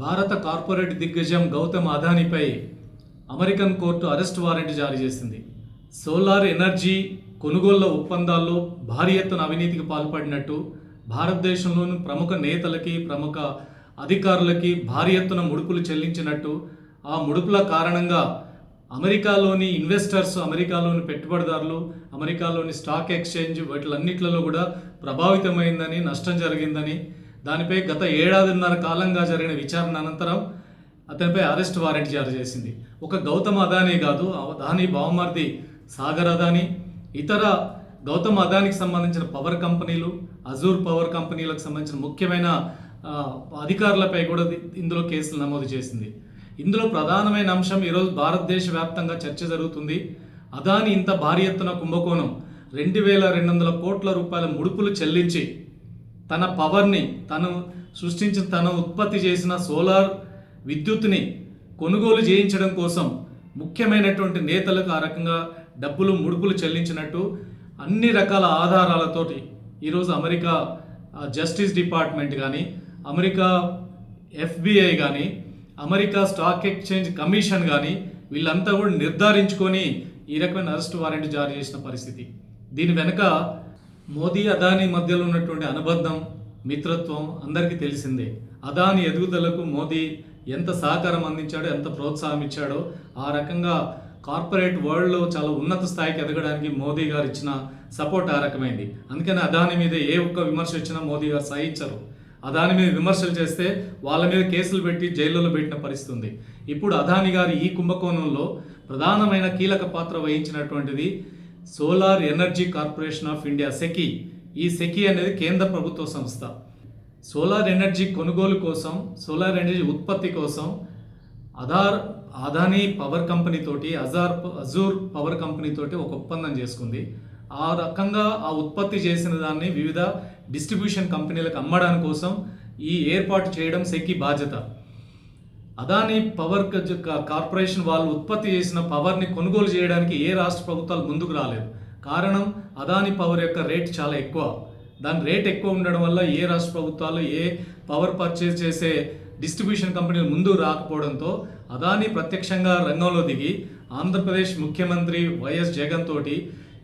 భారత కార్పొరేట్ దిగ్గజం గౌతమ్ అదానీపై అమెరికన్ కోర్టు అరెస్ట్ వారెంట్ జారీ చేసింది. సోలార్ ఎనర్జీ కొనుగోళ్ళ ఒప్పందాల్లో భారీ ఎత్తున అవినీతికి పాల్పడినట్టు భారతదేశంలోని ప్రముఖ నేతలకి ప్రముఖ అధికారులకి భారీ ఎత్తున ముడుపులు చెల్లించినట్టు ఆ ముడుపుల కారణంగా అమెరికాలోని ఇన్వెస్టర్స్ అమెరికాలోని పెట్టుబడిదారులు అమెరికాలోని స్టాక్ ఎక్స్చేంజ్ వాటిలన్నిట్లలో కూడా ప్రభావితమైందని నష్టం జరిగిందని దానిపై గత ఏడాదిన్నర కాలంగా జరిగిన విచారణ అనంతరం అతనిపై అరెస్ట్ వారెంట్ జారీ చేసింది. ఒక గౌతమ్ అదానీ కాదు అదానీ బావమర్ది సాగర్ అదానీ. ఇతర గౌతమ్ అదానికి సంబంధించిన పవర్ కంపెనీలు అజూర్ పవర్ కంపెనీలకు సంబంధించిన ముఖ్యమైన అధికారులపై కూడా ఇందులో కేసులు నమోదు చేసింది. ఇందులో ప్రధానమైన అంశం ఈరోజు భారతదేశ వ్యాప్తంగా చర్చ జరుగుతుంది. అదాని ఇంత భారీ ఎత్తున కుంభకోణం రెండు వేల రెండు వందల కోట్ల రూపాయల ముడుపులు చెల్లించి తన పవర్ని తను సృష్టించిన తను ఉత్పత్తి చేసిన సోలార్ విద్యుత్ని కొనుగోలు చేయించడం కోసం ముఖ్యమైనటువంటి నేతలకు ఆ రకంగా డబ్బులు ముడుపులు చెల్లించినట్టు అన్ని రకాల ఆధారాలతోటి ఈరోజు అమెరికా జస్టిస్ డిపార్ట్మెంట్ కానీ అమెరికా ఎఫ్బిఐ కానీ అమెరికా స్టాక్ ఎక్స్చేంజ్ కమిషన్ కానీ వీళ్ళంతా కూడా నిర్ధారించుకొని ఈ రకమైన అరెస్ట్ వారెంట్ జారీ చేసిన పరిస్థితి. దీని వెనుక మోదీ అదానీ మధ్యలో ఉన్నటువంటి అనుబంధం మిత్రత్వం అందరికీ తెలిసిందే. అదాని ఎదుగుదలకు మోదీ ఎంత సహకారం అందించాడో ఎంత ప్రోత్సాహం ఇచ్చాడో ఆ రకంగా కార్పొరేట్ వరల్డ్లో చాలా ఉన్నత స్థాయికి ఎదగడానికి మోదీ గారు ఇచ్చిన సపోర్ట్ ఆ రకమైంది. అందుకని అదాని మీద ఏ ఒక్క విమర్శ వచ్చినా మోదీ గారు సహించరు. అదాని మీద విమర్శలు చేస్తే వాళ్ళ మీద కేసులు పెట్టి జైల్లో పెట్టిన పరిస్థితి ఉంది. ఇప్పుడు అదాని గారు ఈ కుంభకోణంలో ప్రధానమైన కీలక పాత్ర వహించినటువంటిది solar energy corporation of India SECI. ఈ సెకి అనేది కేంద్ర ప్రభుత్వ సంస్థ. సోలార్ ఎనర్జీ కొనుగోలు కోసం సోలార్ ఎనర్జీ ఉత్పత్తి కోసం అదార్ అదానీ పవర్ కంపెనీ తోటి అజార్ అజూర్ పవర్ కంపెనీ తోటి ఒక ఒప్పందం చేసుకుంది. ఆ రకంగా ఆ ఉత్పత్తి చేసిన దాన్ని వివిధ డిస్ట్రిబ్యూషన్ కంపెనీలకు అమ్మడానికి కోసం ఈ ఏర్పాటు చేయడం సెకి బాధ్యత. అదానీ పవర్ క- కార్పొరేషన్ వాళ్ళు ఉత్పత్తి చేసిన పవర్ని కొనుగోలు చేయడానికి ఏ రాష్ట్ర ప్రభుత్వాలు ముందుకు రాలేదు. కారణం అదానీ పవర్ యొక్క రేట్ చాలా ఎక్కువ. దాని రేట్ ఎక్కువ ఉండడం వల్ల ఏ రాష్ట్ర ప్రభుత్వాలు ఏ పవర్ పర్చేజ్ చేసే డిస్ట్రిబ్యూషన్ కంపెనీలు ముందుకు రాకపోవడంతో అదానీ ప్రత్యక్షంగా రంగంలో దిగి ఆంధ్రప్రదేశ్ ముఖ్యమంత్రి వైఎస్ జగన్ తోటి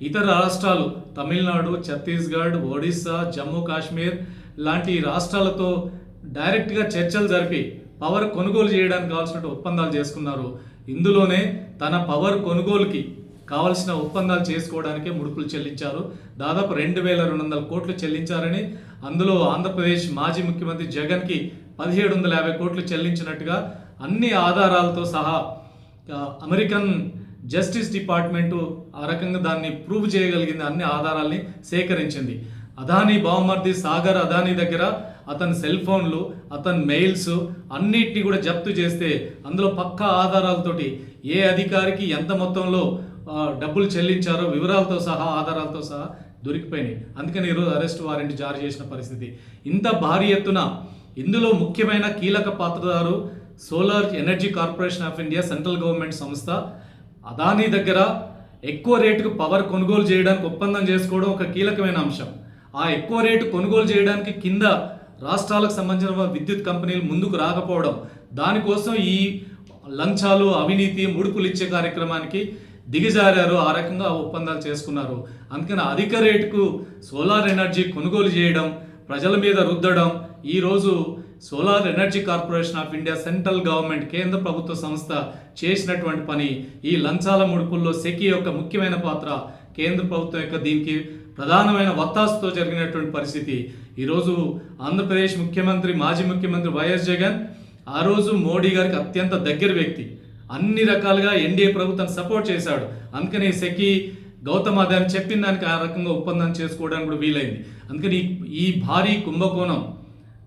ఇతర రాష్ట్రాలు తమిళనాడు ఛత్తీస్గఢ్ ఒడిస్సా జమ్మూ కాశ్మీర్ లాంటి రాష్ట్రాలతో డైరెక్ట్గా చర్చలు జరిపి పవర్ కొనుగోలు చేయడానికి కావాల్సిన ఒప్పందాలు చేసుకున్నారు. ఇందులోనే తన పవర్ కొనుగోలుకి కావలసిన ఒప్పందాలు చేసుకోవడానికే ముడుపులు చెల్లించారు. దాదాపు రెండు వేల రెండు వందల కోట్లు చెల్లించారని అందులో ఆంధ్రప్రదేశ్ మాజీ ముఖ్యమంత్రి జగన్కి పదిహేడు వందల యాభై కోట్లు చెల్లించినట్టుగా అన్ని ఆధారాలతో సహా అమెరికన్ జస్టిస్ డిపార్ట్మెంటు ఆ రకంగా దాన్ని ప్రూవ్ చేయగలిగింది అన్ని ఆధారాల్ని సేకరించింది. అదానీ బావమర్ది సాగర్ అదానీ దగ్గర అతని సెల్ ఫోన్లు అతని మెయిల్స్ అన్నిటిని కూడా జప్తు చేస్తే అందులో పక్కా ఆధారాలతోటి ఏ అధికారికి ఎంత మొత్తంలో డబ్బులు చెల్లించారో వివరాలతో సహా ఆధారాలతో సహా దొరికిపోయినాయి. అందుకని ఈరోజు అరెస్ట్ వారెంట్ జారీ చేసిన పరిస్థితి. ఇంత భారీ ఎత్తున ఇందులో ముఖ్యమైన కీలక పాత్రదారు solar energy corporation of India central government సంస్థ అదానీ దగ్గర ఎక్కువ రేటుకు పవర్ కొనుగోలు చేయడానికి ఒప్పందం చేసుకోవడం ఒక కీలకమైన అంశం. ఆ ఎక్కువ రేటు కొనుగోలు చేయడానికి కింద రాష్ట్రాలకు సంబంధించిన విద్యుత్ కంపెనీలు ముందుకు రాకపోవడం దానికోసం ఈ లంచాలు అవినీతి ముడుపులు ఇచ్చే కార్యక్రమానికి దిగజారారు. ఆ రకంగా ఒప్పందాలు చేసుకున్నారు. అందుకని అధిక రేటుకు సోలార్ ఎనర్జీ కొనుగోలు చేయడం ప్రజల మీద రుద్దడం ఈరోజు solar energy corporation of India central government కేంద్ర ప్రభుత్వ సంస్థ చేసినటువంటి పని ఈ లంచాల ముడుపుల్లో సెకి యొక్క ముఖ్యమైన పాత్ర కేంద్ర ప్రభుత్వం యొక్క దీనికి ప్రధానమైన వత్తాసుతో జరిగినటువంటి పరిస్థితి. ఈరోజు ఆంధ్రప్రదేశ్ ముఖ్యమంత్రి మాజీ ముఖ్యమంత్రి వైఎస్ జగన్ ఆ రోజు మోడీ గారికి అత్యంత దగ్గర వ్యక్తి. అన్ని రకాలుగా ఎన్డీఏ ప్రభుత్వం సపోర్ట్ చేశాడు. అందుకని సెకి గౌతమ్ అదాని చెప్పిన దానికి ఆ రకంగా ఒప్పందం చేసుకోవడానికి కూడా వీలైంది. అందుకని ఈ భారీ కుంభకోణం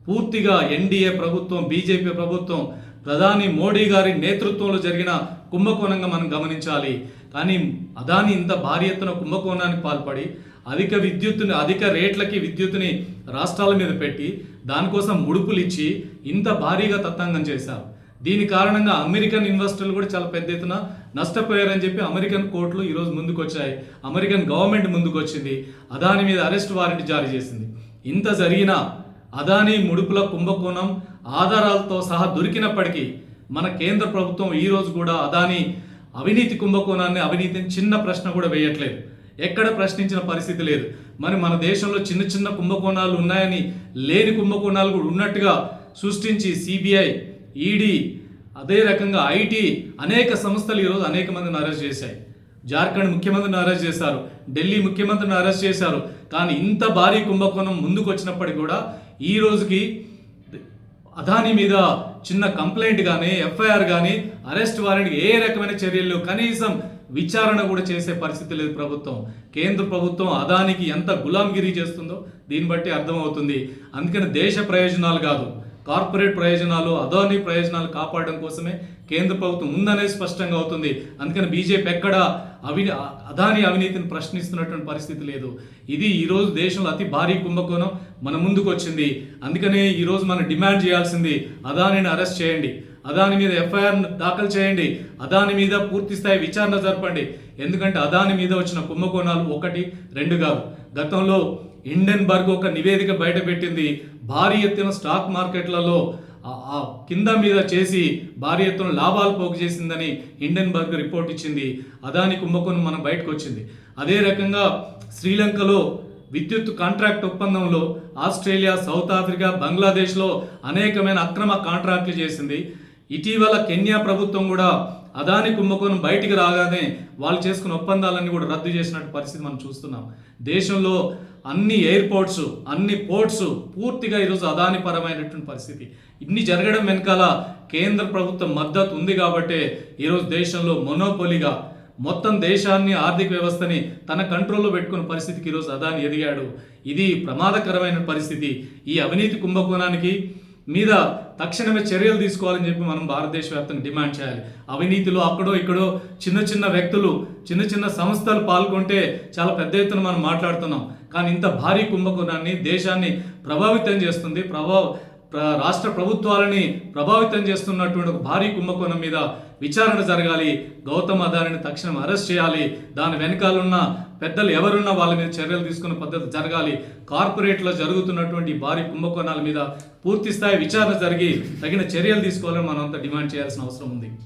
పూర్తిగా ఎన్డీఏ ప్రభుత్వం బీజేపీ ప్రభుత్వం ప్రధాని మోడీ గారి నేతృత్వంలో జరిగిన కుంభకోణంగా మనం గమనించాలి. కానీ అదాని ఇంత భారీ ఎత్తున కుంభకోణానికి పాల్పడి అధిక విద్యుత్తుని అధిక రేట్లకి విద్యుత్తుని రాష్ట్రాల మీద పెట్టి దానికోసం ముడుపులు ఇచ్చి ఇంత భారీగా తత్తంగం చేశారు. దీని కారణంగా అమెరికన్ ఇన్వెస్టర్లు కూడా చాలా పెద్ద ఎత్తున నష్టపోయారని చెప్పి అమెరికన్ కోర్టులు ఈరోజు ముందుకు వచ్చాయి అమెరికన్ గవర్నమెంట్ ముందుకు వచ్చింది అదాని మీద అరెస్ట్ వారెంట్ జారీ చేసింది. ఇంత జరిగినా అదానీ ముడుపుల కుంభకోణం ఆధారాలతో సహా దొరికినప్పటికీ మన కేంద్ర ప్రభుత్వం ఈరోజు కూడా అదాని అవినీతి కుంభకోణాన్ని అవినీతిని చిన్న ప్రశ్న కూడా వేయట్లేదు. ఎక్కడ ప్రశ్నించిన పరిస్థితి లేదు. మరి మన దేశంలో చిన్న చిన్న కుంభకోణాలు ఉన్నాయని లేని కుంభకోణాలు కూడా ఉన్నట్టుగా సృష్టించి సిబిఐ ఈడీ అదే రకంగా ఐటీ అనేక సంస్థలు ఈరోజు అనేక మందిని అరెస్ట్ చేశాయి. జార్ఖండ్ ముఖ్యమంత్రిని అరెస్ట్ చేశారు. ఢిల్లీ ముఖ్యమంత్రిని అరెస్ట్ చేశారు. కానీ ఇంత భారీ కుంభకోణం ముందుకు వచ్చినప్పటికీ కూడా ఈ రోజుకి అదాని మీద చిన్న కంప్లైంట్ కానీ ఎఫ్ఐఆర్ కానీ అరెస్ట్ వారెంట్ ఏ రకమైన చర్యలు కనీసం విచారణ కూడా చేసే పరిస్థితి లేదు ప్రభుత్వం. కేంద్ర ప్రభుత్వం అదానికి ఎంత గులాంగిరి చేస్తుందో దీన్ని బట్టి అర్థమవుతుంది. అందుకని దేశ ప్రయోజనాలు కాదు కార్పొరేట్ ప్రయోజనాలు అదాని ప్రయోజనాలు కాపాడడం కోసమే కేంద్ర ప్రభుత్వం ఉందనేది స్పష్టంగా అవుతుంది. అందుకని బీజేపీ ఎక్కడ అవి అదాని అవినీతిని ప్రశ్నిస్తున్నటువంటి పరిస్థితి లేదు. ఇది ఈరోజు దేశంలో అతి భారీ కుంభకోణం మన ముందుకు వచ్చింది. అందుకనే ఈరోజు మనం డిమాండ్ చేయాల్సింది అదానిని అరెస్ట్ చేయండి. అదాని మీద ఎఫ్ఐఆర్ దాఖలు చేయండి. అదాని మీద పూర్తి స్థాయి విచారణ జరపండి. ఎందుకంటే అదాని మీద వచ్చిన కుంభకోణాలు ఒకటి రెండు కాదు గతంలో హిండెన్బర్గ్ ఒక నివేదిక బయటపెట్టింది భారీ ఎత్తున స్టాక్ మార్కెట్లలో ఆ- కింద మీద చేసి భారీ ఎత్తున లాభాలు పోగు చేసిందని హిండెన్బర్గ్ రిపోర్ట్ ఇచ్చింది. అదాని కుంభకోణం మనం బయటకు వచ్చింది అదే రకంగా శ్రీలంకలో విద్యుత్ కాంట్రాక్ట్ ఒప్పందంలో ఆస్ట్రేలియా సౌత్ ఆఫ్రికా బంగ్లాదేశ్లో అనేకమైన అక్రమ కాంట్రాక్ట్లు చేసింది. ఇటీవల కెన్యా ప్రభుత్వం కూడా అదాని కుంభకోణం బయటికి రాగానే వాళ్ళు చేసుకున్న ఒప్పందాలన్నీ కూడా రద్దు చేసినట్టు పరిస్థితి మనం చూస్తున్నాం. దేశంలో అన్ని ఎయిర్పోర్ట్స్ అన్ని పోర్ట్స్ పూర్తిగా ఈరోజు అదాని పరమైనటువంటి పరిస్థితి. ఇన్ని జరగడం వెనకాల కేంద్ర ప్రభుత్వం మద్దతు ఉంది కాబట్టే ఈరోజు దేశంలో మొనోపోలిగా మొత్తం దేశాన్ని ఆర్థిక వ్యవస్థని తన కంట్రోల్లో పెట్టుకున్న పరిస్థితికి ఈరోజు అదాని ఎదిగాడు. ఇది ప్రమాదకరమైన పరిస్థితి. ఈ అవినీతి కుంభకోణానికి మీద తక్షణమే చర్యలు తీసుకోవాలని చెప్పి మనం భారతదేశ వ్యాప్తంగా డిమాండ్ చేయాలి. అవినీతిలో అక్కడో ఇక్కడో చిన్న చిన్న వ్యక్తులు చిన్న చిన్న సంస్థలు పాల్గొంటే చాలా పెద్ద ఎత్తున మనం మాట్లాడుతున్నాం. కానీ ఇంత భారీ కుంభకోణాన్ని దేశాన్ని ప్రభావితం చేస్తుంది. ప్రభావ రాష్ట్ర ప్రభుత్వాలని ప్రభావితం చేస్తున్నటువంటి ఒక భారీ కుంభకోణం మీద విచారణ జరగాలి. గౌతమ్ అదానిని తక్షణం అరెస్ట్ చేయాలి. దాని వెనకాలన్న పెద్దలు ఎవరున్నా వాళ్ళ మీద చర్యలు తీసుకున్న పద్ధతి జరగాలి. కార్పొరేట్లో జరుగుతున్నటువంటి భారీ కుంభకోణాల మీద పూర్తి స్థాయి విచారణ జరిగి తగిన చర్యలు తీసుకోవాలని మనం అంతా డిమాండ్ చేయాల్సిన అవసరం ఉంది.